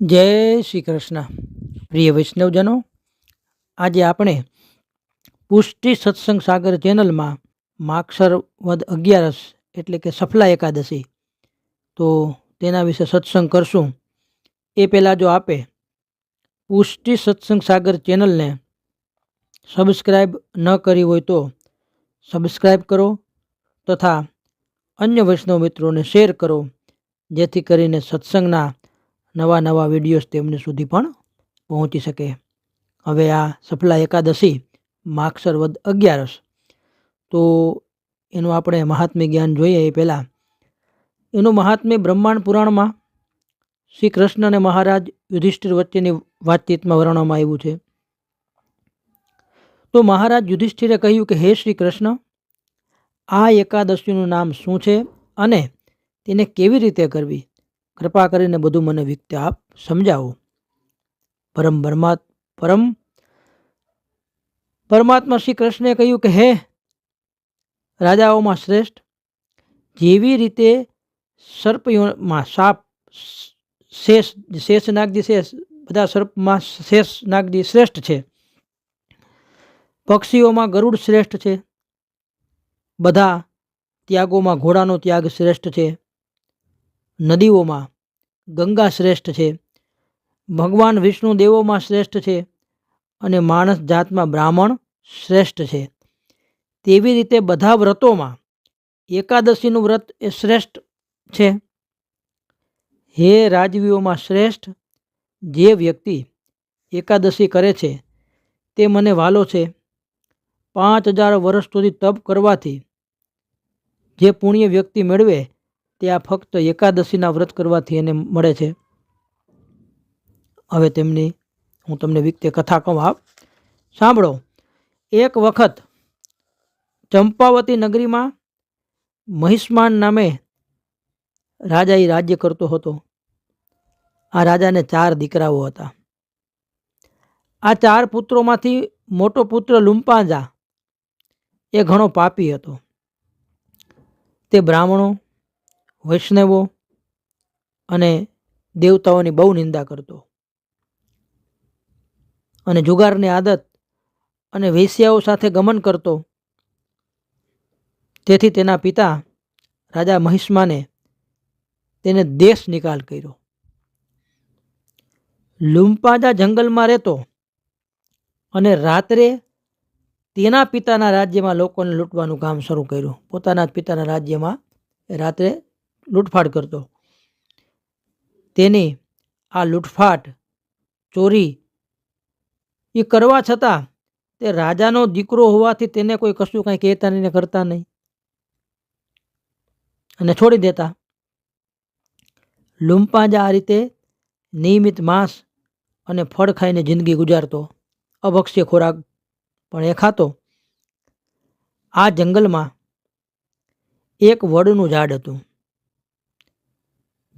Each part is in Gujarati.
જય શ્રી કૃષ્ણ. પ્રિય વૈષ્ણવજનો, આજે આપણે પુષ્ટિ સત્સંગ સાગર ચેનલમાં માક્ષર વદ અગિયારસ એટલે કે સફલા એકાદશી. તો તેના વિશે સત્સંગ કરશું. એ પહેલાં જો આપે પુષ્ટિ સત્સંગ સાગર ચેનલને સબસ્ક્રાઈબ ન કરી હોય તો સબસ્ક્રાઈબ કરો તથા અન્ય વૈષ્ણવ મિત્રોને શેર કરો, જેથી કરીને સત્સંગના નવા નવા વિડીયોઝ તેમની સુધી પણ પહોંચી શકે. હવે આ સફલા એકાદશી માક્ષર વદ અગિયારસ. તો એનું આપણે મહાત્મ્ય જ્ઞાન જોઈએ એ પહેલાં. એનું મહાત્મ્ય બ્રહ્માંડ પુરાણમાં શ્રી કૃષ્ણ અને મહારાજ યુધિષ્ઠિર વચ્ચેની વાતચીતમાં વર્ણવવામાં આવ્યું છે. તો મહારાજ યુધિષ્ઠિરે કહ્યું કે, હે શ્રી કૃષ્ણ આ એકાદશીનું નામ શું છે અને તેને કેવી રીતે કરવી? કૃપા કરીને બધું મને વિગતે આપ, સમજાવો. પરમ પરમાત્ પરમ પરમાત્મા શ્રી કૃષ્ણે કહ્યું કે હે, રાજાઓમાં શ્રેષ્ઠ, જેવી રીતે સર્પયોમાં સાપ શેષ શેષ નાગજી શેષ, બધા સર્પમાં શેષ નાગજી શ્રેષ્ઠ છે. પક્ષીઓમાં ગરુડ શ્રેષ્ઠ છે. બધા ત્યાગોમાં ઘોડાનો ત્યાગ શ્રેષ્ઠ છે. નદીઓમાં ગંગા શ્રેષ્ઠ છે. ભગવાન વિષ્ણુ દેવોમાં શ્રેષ્ઠ છે અને માણસ જાતમાં બ્રાહ્મણ શ્રેષ્ઠ છે. તેવી રીતે બધા વ્રતોમાં એકાદશીનું વ્રત એ શ્રેષ્ઠ છે. હે રાજવીઓમાં શ્રેષ્ઠ જે વ્યક્તિ એકાદશી કરે છે તે મને વાલો છે. પાંચ હજાર વર્ષ સુધી તપ કરવાથી જે પુણ્ય વ્યક્તિ મેળવે તે આ ફક્ત એકાદશીના વ્રત કરવાથી એને મળે છે. હવે તેમની, હું તમને વિગતે કથા કહું આપ સાંભળો. એક વખત ચંપાવતી નગરીમાં મહિષ્માન નામે રાજા એ રાજ્ય કરતો હતો. આ રાજાને ચાર દીકરાઓ હતા. આ ચાર પુત્રોમાંથી મોટો પુત્ર લુંપાંજા એ ઘણો પાપી હતો. તે બ્રાહ્મણો વૈષ્ણવો અને દેવતાઓની બહુ નિંદા કરતો. અને જુગારની આદત અને વેશ્યાઓ સાથે ગમન કરતો. તેથી તેના પિતા રાજા મહિષ્માને તેને દેશ નિકાલ કર્યો. લુમ્પાજા જંગલમાં રહેતો અને રાત્રે તેના પિતાના રાજ્યમાં લોકોને લૂંટવાનું કામ શરૂ કર્યું. પોતાના પિતાના રાજ્યમાં રાત્રે લૂંટફાટ કરતો. તેની આ લૂંટફાટ, ચોરી એ કરવા છતાં તે રાજાનો દીકરો હોવાથી તેને કોઈ કશું કાંઈ કહેતા નહીં કરતા નહીં. અને છોડી દેતા. લુંપાજા આ રીતે નિયમિત માંસ અને ફળ ખાઈને જિંદગી ગુજારતો. અભક્ષ્ય ખોરાક પણ એ ખાતો. આ જંગલમાં એક વડનું ઝાડ હતું.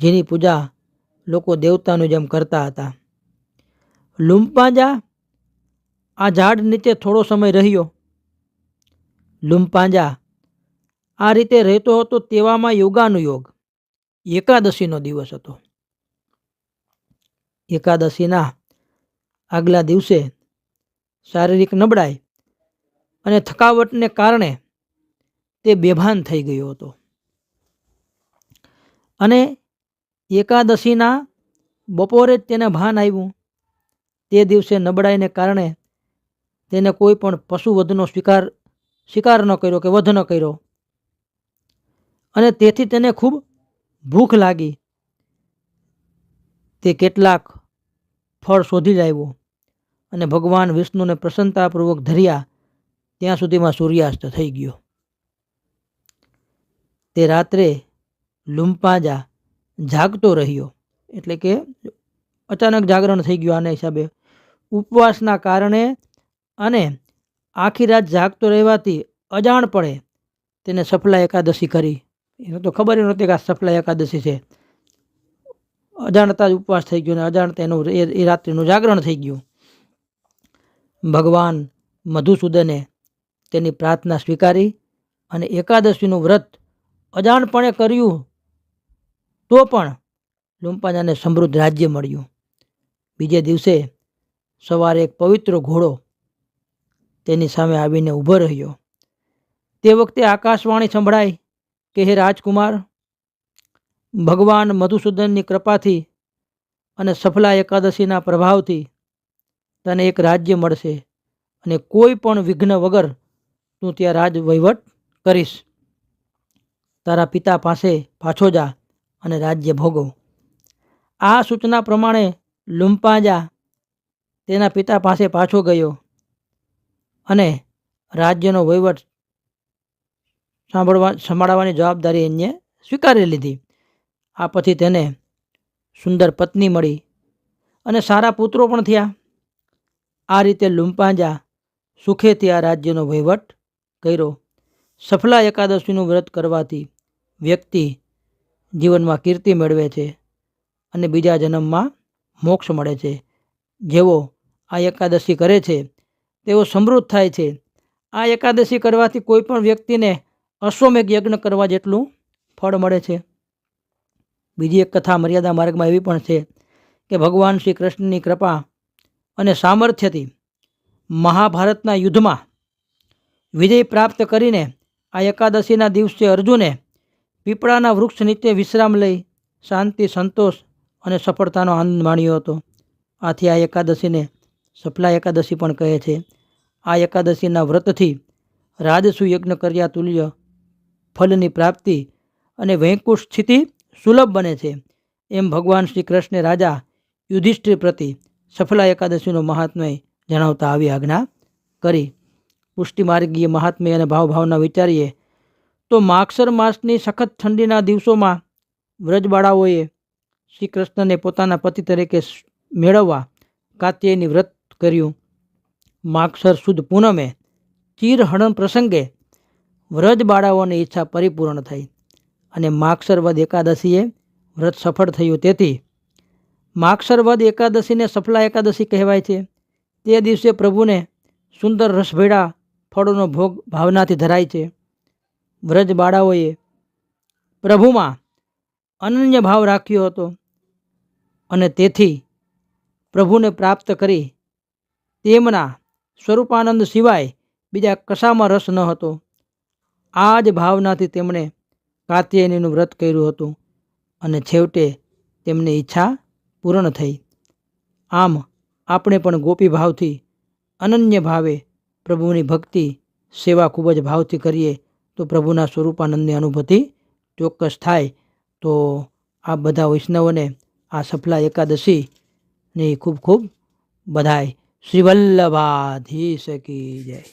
જેની પૂજા લોકો દેવતાનું જેમ કરતા હતા. લુમ્પાંજા આ ઝાડ નીચે થોડો સમય રહ્યો. લુમ્પાંજા આ રીતે રહેતો હતો તેવામાં યોગાનુયોગ. એકાદશીનો દિવસ હતો. એકાદશીના આગલા દિવસે શારીરિક નબળાઈ અને થકાવટને કારણે તે બેભાન થઈ ગયો હતો. અને એકાદશીના બપોરે જ તેને ભાન આવ્યું તે દિવસે નબળાઈને કારણે તેને કોઈ પણ પશુ વધનો સ્વીકાર, શિકાર ન કર્યો કે વધ ન કર્યો. અને તેથી તેને ખૂબ ભૂખ લાગી. તે કેટલાક ફળ શોધી લાવ્યો અને ભગવાન વિષ્ણુને પ્રસન્નતાપૂર્વક ધર્યા. ત્યાં સુધીમાં સૂર્યાસ્ત થઈ ગયો. તે રાત્રે લુંપાજા જાગતો રહ્યો. એટલે કે અચાનક જાગરણ થઈ ગયું આના હિસાબે. ઉપવાસના કારણે અને આખી રાત જાગતો રહેવાથી અજાણપણે તેને સફલા એકાદશી કરી. એને તો ખબર નહોતી કે આ સફલા એકાદશી છે. અજાણતા જ ઉપવાસ થઈ ગયો અને અજાણતા એનું એ રાત્રિનું જાગરણ થઈ ગયું. ભગવાન મધુસૂદને તેની પ્રાર્થના સ્વીકારી અને એકાદશીનું વ્રત અજાણપણે કર્યું. તો પણ લુંપાજાને સમૃદ્ધ રાજ્ય મળ્યું. બીજે દિવસે સવારે એક પવિત્ર ઘોડો તેની સામે આવીને ઊભો રહ્યો. તે વખતે આકાશવાણી સંભળાઈ કે, હે રાજકુમાર, ભગવાન મધુસૂદનની કૃપાથી અને સફલા એકાદશીના પ્રભાવથી તને એક રાજ્ય મળશે અને કોઈ પણ વિઘ્ન વગર તું ત્યાં રાજ વહીવટ કરીશ. તારા પિતા પાસે પાછો જા. અને રાજ્ય ભોગવ. આ સૂચના પ્રમાણે લુમ્પાજા તેના પિતા પાસે પાછો ગયો અને રાજ્યનો વહીવટ સાંભળવા, સંભાળવાની જવાબદારી એને સ્વીકારી લીધી. આ પછી તેને સુંદર પત્ની મળી અને સારા પુત્રો પણ થયા. આ રીતે લુમ્પાજા સુખેથી આ રાજ્યનો વહીવટ કર્યો. સફલા એકાદશીનું વ્રત કરવાથી વ્યક્તિ જીવનમાં કીર્તિ મેળવે છે અને બીજા જન્મમાં મોક્ષ મળે છે. જેઓ આ એકાદશી કરે છે તેઓ સમૃદ્ધ થાય છે. આ એકાદશી કરવાથી કોઈપણ વ્યક્તિને અશ્વમેઘ યજ્ઞ કરવા જેટલું ફળ મળે છે. બીજી એક કથા મર્યાદા માર્ગમાં એવી પણ છે કે ભગવાન શ્રી કૃષ્ણની કૃપા અને સામર્થ્યથી મહાભારતના યુદ્ધમાં વિજય પ્રાપ્ત કરીને આ એકાદશીના દિવસે અર્જુને પીપળાના વૃક્ષ નીચે વિશ્રામ લઈ શાંતિ, સંતોષ અને સફળતાનો આનંદ માણ્યો હતો. આથી આ એકાદશીને સફલા એકાદશી પણ કહે છે. આ એકાદશીના વ્રતથી રાજસુ યજ્ઞ કર્યા તુલ્ય ફલની પ્રાપ્તિ અને વૈકુંઠ સ્થિતિ સુલભ બને છે. એમ ભગવાન શ્રી કૃષ્ણે રાજા યુધિષ્ઠિર પ્રતિ સફલા એકાદશીનો મહાત્મય જણાવતા આવી આજ્ઞા કરી. પુષ્ટિમાર્ગીય મહાત્મ્ય અને ભાવભાવના વિચારીએ તો માગસર માસની સખત ઠંડીના દિવસોમાં વ્રજબાળાઓએ શ્રી કૃષ્ણને પોતાના પતિ તરીકે મેળવવા કાત્યની વ્રત કર્યું. માગસર સુદ પૂનમે ચીરહરણ પ્રસંગે વ્રજબાળાઓની ઈચ્છા પરિપૂર્ણ થઈ અને માગસર વદ એકાદશીએ વ્રત સફળ થયું તેથી માગસર વદ એકાદશીને સફલા એકાદશી કહેવાય છે. તે દિવસે પ્રભુને સુંદર રસભેડા ફળોનો ભોગ ભાવનાથી ધરાય છે. વ્રજ બાળાઓએ પ્રભુમાં અનન્ય ભાવ રાખ્યો હતો અને તેથી પ્રભુને પ્રાપ્ત કરી તેમના સ્વરૂપાનંદ સિવાય બીજા કશામાં રસ ન હતો. આ જ ભાવનાથી તેમણે કાત્યાયનીનું વ્રત કર્યું હતું અને છેવટે તેમની ઈચ્છા પૂર્ણ થઈ. આમ આપણે પણ ગોપી ભાવથી અનન્ય ભાવે પ્રભુની ભક્તિ, સેવા ખૂબ જ ભાવથી કરીએ તો પ્રભુના સ્વરૂપાનંદની અનુભૂતિ ચોક્કસ થાય. તો આ બધા વૈષ્ણવોને આ સફલા એકાદશીની ખૂબ ખૂબ બધાય. શ્રી શકી જય.